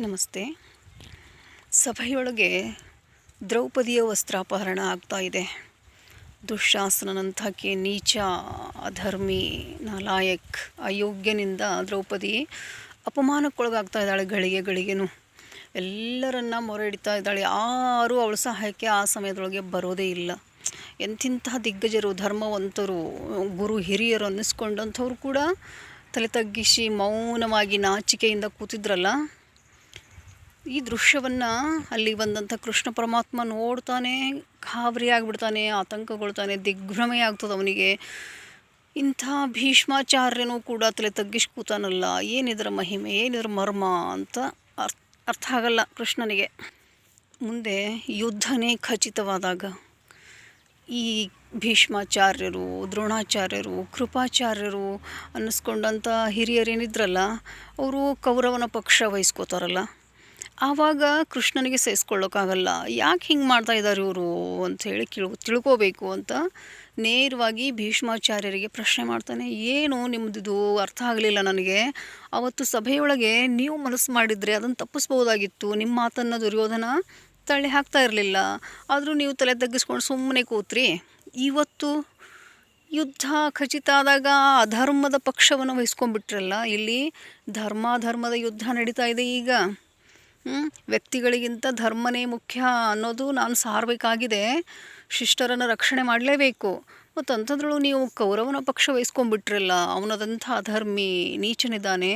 ನಮಸ್ತೆ. ಸಭೆಯೊಳಗೆ ದ್ರೌಪದಿಯ ವಸ್ತ್ರಾಪಹರಣ ಆಗ್ತಾ ಇದೆ. ದುಶ್ಯಾಸನಂಥಕ್ಕೆ ನೀಚ, ಅಧರ್ಮಿ, ನಾಲಾಯಕ್, ಅಯೋಗ್ಯನಿಂದ ದ್ರೌಪದಿ ಅಪಮಾನಕ್ಕೊಳಗಾಗ್ತಾ ಇದ್ದಾಳೆ ಗಳಿಗೆ ಗಳಿಗೆನು. ಎಲ್ಲರನ್ನ ಮೊರೆ ಹಿಡಿತಾ ಇದ್ದಾಳೆ. ಯಾರೂ ಅವಳ ಸಹಾಯಕ್ಕೆ ಆ ಸಮಯದೊಳಗೆ ಬರೋದೇ ಇಲ್ಲ. ಎಂತಿಂತಹ ದಿಗ್ಗಜರು, ಧರ್ಮವಂತರು, ಗುರು ಹಿರಿಯರು ಅನ್ನಿಸ್ಕೊಂಡಂಥವ್ರು ಕೂಡ ತಲೆ ತಗ್ಗಿಸಿ ಮೌನವಾಗಿ ನಾಚಿಕೆಯಿಂದ ಕೂತಿದ್ರಲ್ಲ. ಈ ದೃಶ್ಯವನ್ನು ಅಲ್ಲಿ ಬಂದಂಥ ಕೃಷ್ಣ ಪರಮಾತ್ಮ ನೋಡ್ತಾನೆ, ಗಾಬರಿ ಆತಂಕಗೊಳ್ತಾನೆ, ದಿಗ್ಭ್ರಮೆ ಆಗ್ತದೆ ಅವನಿಗೆ. ಇಂಥ ಭೀಷ್ಮಾಚಾರ್ಯನೂ ಕೂಡ ತಲೆ ತಗ್ಗಿಸಿ ಕೂತಾನಲ್ಲ ಏನಿದ್ರ ಮಹಿಮೆ ಏನಿದ್ರ ಮರ್ಮ ಅಂತ ಅರ್ಥ ಅರ್ಥ ಆಗಲ್ಲ ಕೃಷ್ಣನಿಗೆ. ಮುಂದೆ ಯುದ್ಧನೇ ಖಚಿತವಾದಾಗ ಈ ಭೀಷ್ಮಾಚಾರ್ಯರು, ದ್ರೋಣಾಚಾರ್ಯರು, ಕೃಪಾಚಾರ್ಯರು ಅನ್ನಿಸ್ಕೊಂಡಂಥ ಹಿರಿಯರೇನಿದ್ರಲ್ಲ, ಅವರು ಕೌರವನ ಪಕ್ಷ ವಹಿಸ್ಕೋತಾರಲ್ಲ. ಆವಾಗ ಕೃಷ್ಣನಿಗೆ ಸಹಿಸ್ಕೊಳ್ಳೋಕ್ಕಾಗಲ್ಲ ಯಾಕೆ ಹಿಂಗೆ ಮಾಡ್ತಾ ಇದ್ದಾರೆ ಇವರು ಅಂಥೇಳಿ ಹೇಳಿ ತಿಳ್ಕೋಬೇಕು ಅಂತ ನೇರವಾಗಿ ಭೀಷ್ಮಾಚಾರ್ಯರಿಗೆ ಪ್ರಶ್ನೆ ಮಾಡ್ತಾನೆ. ಏನು ನಿಮ್ಮದು ಅರ್ಥ ಆಗಲಿಲ್ಲ ನನಗೆ. ಅವತ್ತು ಸಭೆಯೊಳಗೆ ನೀವು ಮನಸ್ಸು ಮಾಡಿದರೆ ಅದನ್ನು ತಪ್ಪಿಸ್ಬೋದಾಗಿತ್ತು ನಿಮ್ಮ ಮಾತನ್ನು ದುರ್ಯೋಧನ ತಳ್ಳಿ ಹಾಕ್ತಾ ಇರಲಿಲ್ಲ. ಆದರೂ ನೀವು ತಲೆ ತಗ್ಗಿಸ್ಕೊಂಡು ಸುಮ್ಮನೆ ಕೂತ್ರಿ. ಇವತ್ತು ಯುದ್ಧ ಖಚಿತ ಆದಾಗ ಅಧರ್ಮದ ಪಕ್ಷವನ್ನು ವಹಿಸ್ಕೊಂಡ್ಬಿಟ್ರಲ್ಲ, ಇಲ್ಲಿ ಧರ್ಮಾಧರ್ಮದ ಯುದ್ಧ ನಡೀತಾ ಇದೆ ಈಗ. ವ್ಯಕ್ತಿಗಳಿಗಿಂತ ಧರ್ಮನೇ ಮುಖ್ಯ ಅನ್ನೋದು ನಾನು ಸಾರಬೇಕಾಗಿದೆ ಶಿಷ್ಟರನ್ನು ರಕ್ಷಣೆ ಮಾಡಲೇಬೇಕು. ಮತ್ತು ಅಂಥದ್ರಲ್ಲೂ ನೀವು ಕೌರವನ ಪಕ್ಷ ವಹಿಸ್ಕೊಂಡ್ಬಿಟ್ರಲ್ಲ, ಅವನದಂಥ ಅಧರ್ಮಿ ನೀಚನಿದ್ದಾನೆ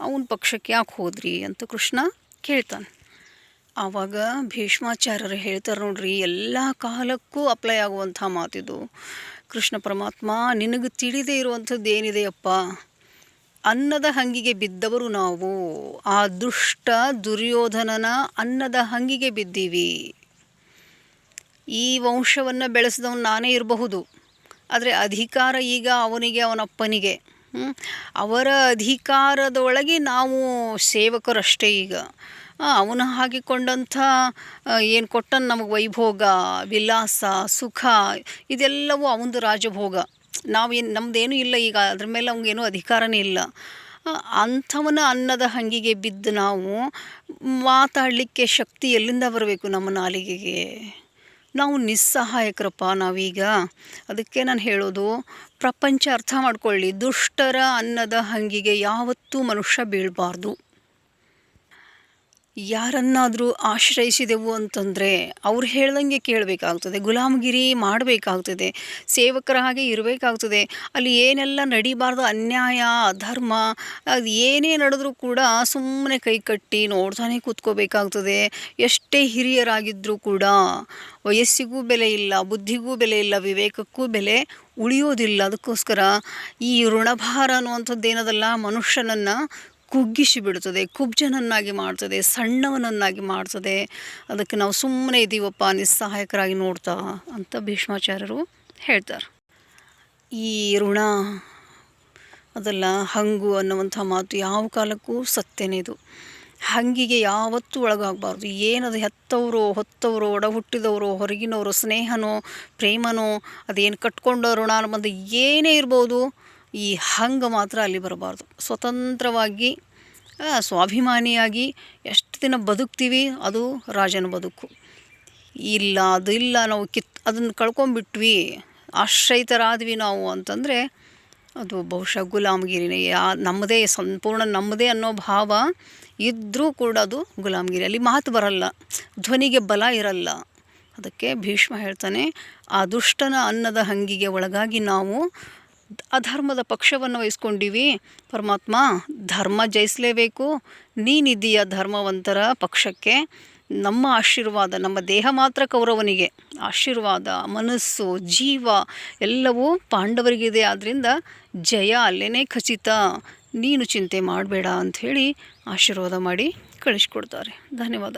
ಅವನ ಪಕ್ಷಕ್ಕೆ ಯಾಕೆ ಹೋದ್ರಿ ಅಂತ ಕೃಷ್ಣ ಕೇಳ್ತಾನೆ. ಆವಾಗ ಭೀಷ್ಮಾಚಾರ್ಯರು ಹೇಳ್ತಾರೆ ನೋಡ್ರಿ, ಎಲ್ಲ ಕಾಲಕ್ಕೂ ಅಪ್ಲೈ ಆಗುವಂಥ ಮಾತಿದು. ಕೃಷ್ಣ ಪರಮಾತ್ಮ, ನಿನಗೆ ತಿಳಿದೇ ಇರುವಂಥದ್ದು ಏನಿದೆಯಪ್ಪ? ಅನ್ನದ ಹಂಗಿಗೆ ಬಿದ್ದವರು ನಾವು. ಆ ದುಷ್ಟ ದುರ್ಯೋಧನನ ಅನ್ನದ ಹಂಗಿಗೆ ಬಿದ್ದೀವಿ. ಈ ವಂಶವನ್ನು ಬೆಳೆಸಿದವನು ನಾನೇ ಇರಬಹುದು. ಆದರೆ ಅಧಿಕಾರ ಈಗ ಅವನಿಗೆ, ಅವನಪ್ಪನಿಗೆ. ಅವರ ಅಧಿಕಾರದೊಳಗೆ ನಾವು ಸೇವಕರಷ್ಟೇ ಈಗ. ಅವನು ಹಾಕಿಕೊಂಡಂಥ ಏನು ಕೊಟ್ಟನು ನಮಗೆ ವೈಭೋಗ, ವಿಲಾಸ, ಸುಖ, ಇದೆಲ್ಲವೂ ಅವನದು ರಾಜಭೋಗ. ನಾವೇನು ನಮ್ಮದೇನೂ ಇಲ್ಲ ಈಗ. ಅದ್ರ ಮೇಲೆ ಅವ್ನಿಗೇನು ಅಧಿಕಾರನೇ ಇಲ್ಲ. ಅಂಥವನ ಅನ್ನದ ಹಂಗಿಗೆ ಬಿದ್ದು ನಾವು ಮಾತಾಡಲಿಕ್ಕೆ ಶಕ್ತಿ ಎಲ್ಲಿಂದ ಬರಬೇಕು ನಮ್ಮ ನಾಲಿಗೆಗೆ? ನಾವು ನಿಸ್ಸಹಾಯಕರಪ್ಪ ನಾವೀಗ. ಅದಕ್ಕೆ ನಾನು ಹೇಳೋದು, ಪ್ರಪಂಚ ಅರ್ಥ ಮಾಡ್ಕೊಳ್ಳಿ. ದುಷ್ಟರ ಅನ್ನದ ಹಂಗಿಗೆ ಯಾವತ್ತೂ ಮನುಷ್ಯ ಬೀಳಬಾರ್ದು. ಯಾರನ್ನಾದರೂ ಆಶ್ರಯಿಸಿದೆವು ಅಂತಂದರೆ ಅವ್ರು ಹೇಳ್ದಂಗೆ ಕೇಳಬೇಕಾಗ್ತದೆ, ಗುಲಾಮಗಿರಿ ಮಾಡಬೇಕಾಗ್ತದೆ, ಸೇವಕರ ಹಾಗೆ ಇರಬೇಕಾಗ್ತದೆ. ಅಲ್ಲಿ ಏನೆಲ್ಲ ನಡಿಬಾರ್ದು, ಅನ್ಯಾಯ, ಅಧರ್ಮ, ಅದು ಏನೇ ನಡೆದ್ರೂ ಕೂಡ ಸುಮ್ಮನೆ ಕೈ ಕಟ್ಟಿ ನೋಡ್ತಾನೆ ಕೂತ್ಕೋಬೇಕಾಗ್ತದೆ. ಎಷ್ಟೇ ಹಿರಿಯರಾಗಿದ್ದರೂ ಕೂಡ ವಯಸ್ಸಿಗೂ ಬೆಲೆ ಇಲ್ಲ, ಬುದ್ಧಿಗೂ ಬೆಲೆ ಇಲ್ಲ, ವಿವೇಕಕ್ಕೂ ಬೆಲೆ ಉಳಿಯೋದಿಲ್ಲ. ಅದಕ್ಕೋಸ್ಕರ ಈ ಋಣಭಾರ ಅನ್ನುವಂಥದ್ದು ಏನದಲ್ಲ ಮನುಷ್ಯನನ್ನು ಕುಗ್ಗಿಸಿ ಬಿಡುತ್ತದೆ ಕುಬ್ಜನನ್ನಾಗಿ ಮಾಡ್ತದೆ, ಸಣ್ಣವನನ್ನಾಗಿ ಮಾಡ್ತದೆ. ಅದಕ್ಕೆ ನಾವು ಸುಮ್ಮನೆ ಇದ್ದೀವಪ್ಪ ನಿಸ್ಸಹಾಯಕರಾಗಿ ನೋಡ್ತಾ ಅಂತ ಭೀಷ್ಮಾಚಾರ್ಯರು ಹೇಳ್ತಾರೆ. ಈ ಋಣ, ಅದೆಲ್ಲ ಹಂಗು ಅನ್ನುವಂಥ ಮಾತು ಯಾವ ಕಾಲಕ್ಕೂ ಸತ್ಯನೇ ಇದು. ಹಂಗಿಗೆ ಯಾವತ್ತೂ ಒಳಗಾಗಬಾರ್ದು. ಏನದು ಹೆತ್ತವರು, ಹೊತ್ತವರು ಒಡ ಹುಟ್ಟಿದವರು ಹೊರಗಿನವರು, ಸ್ನೇಹನೋ, ಪ್ರೇಮನೋ, ಅದೇನು ಕಟ್ಕೊಂಡೋ ಋಣ ಬಂದು ಏನೇ ಇರ್ಬೋದು ಈ ಹಂಗೆ ಮಾತ್ರ ಅಲ್ಲಿ ಬರಬಾರ್ದು. ಸ್ವತಂತ್ರವಾಗಿ ಸ್ವಾಭಿಮಾನಿಯಾಗಿ ಎಷ್ಟು ದಿನ ಬದುಕ್ತೀವಿ, ಅದು ರಾಜನ ಬದುಕು. ಇಲ್ಲ, ಅದು ಇಲ್ಲ, ನಾವು ಕಿತ್, ಅದನ್ನು ಕಳ್ಕೊಂಬಿಟ್ವಿ ಆಶ್ರಯಿತರಾದ್ವಿ ನಾವು ಅಂತಂದರೆ, ಅದು ಬಹುಶಃ ಗುಲಾಮಗಿರಿನೇ, ಯಾ, ನಮ್ಮದೇ ಸಂಪೂರ್ಣ ನಮ್ಮದೇ ಅನ್ನೋ ಭಾವ ಇದ್ದರೂ ಕೂಡ ಅದು ಗುಲಾಮಗಿರಿ. ಅಲ್ಲಿ ಮಾತು ಬರಲ್ಲ, ಧ್ವನಿಗೆ ಬಲ ಇರಲ್ಲ. ಅದಕ್ಕೆ ಭೀಷ್ಮ ಹೇಳ್ತಾನೆ, ಆ ದುಷ್ಟನ ಅನ್ನದ ಹಂಗಿಗೆ ಒಳಗಾಗಿ ನಾವು ಅಧರ್ಮದ ಪಕ್ಷವನ್ನು ವಹಿಸ್ಕೊಂಡೀವಿ. ಪರಮಾತ್ಮ, ಧರ್ಮ ಜಯಿಸಲೇಬೇಕು. ನೀನಿದ್ದೀಯ ಧರ್ಮವಂತರ ಪಕ್ಷಕ್ಕೆ. ನಮ್ಮ ಆಶೀರ್ವಾದ, ನಮ್ಮ ದೇಹ ಮಾತ್ರ ಕೌರವನಿಗೆ. ಆಶೀರ್ವಾದ, ಮನಸ್ಸು, ಜೀವ ಎಲ್ಲವೂ ಪಾಂಡವರಿಗಿದೆ. ಆದ್ದರಿಂದ ಜಯ ಅಲ್ಲೇ ಖಚಿತ. ನೀನು ಚಿಂತೆ ಮಾಡಬೇಡ ಅಂಥೇಳಿ ಆಶೀರ್ವಾದ ಮಾಡಿ ಕಳಿಸ್ಕೊಡ್ತಾರೆ. ಧನ್ಯವಾದ.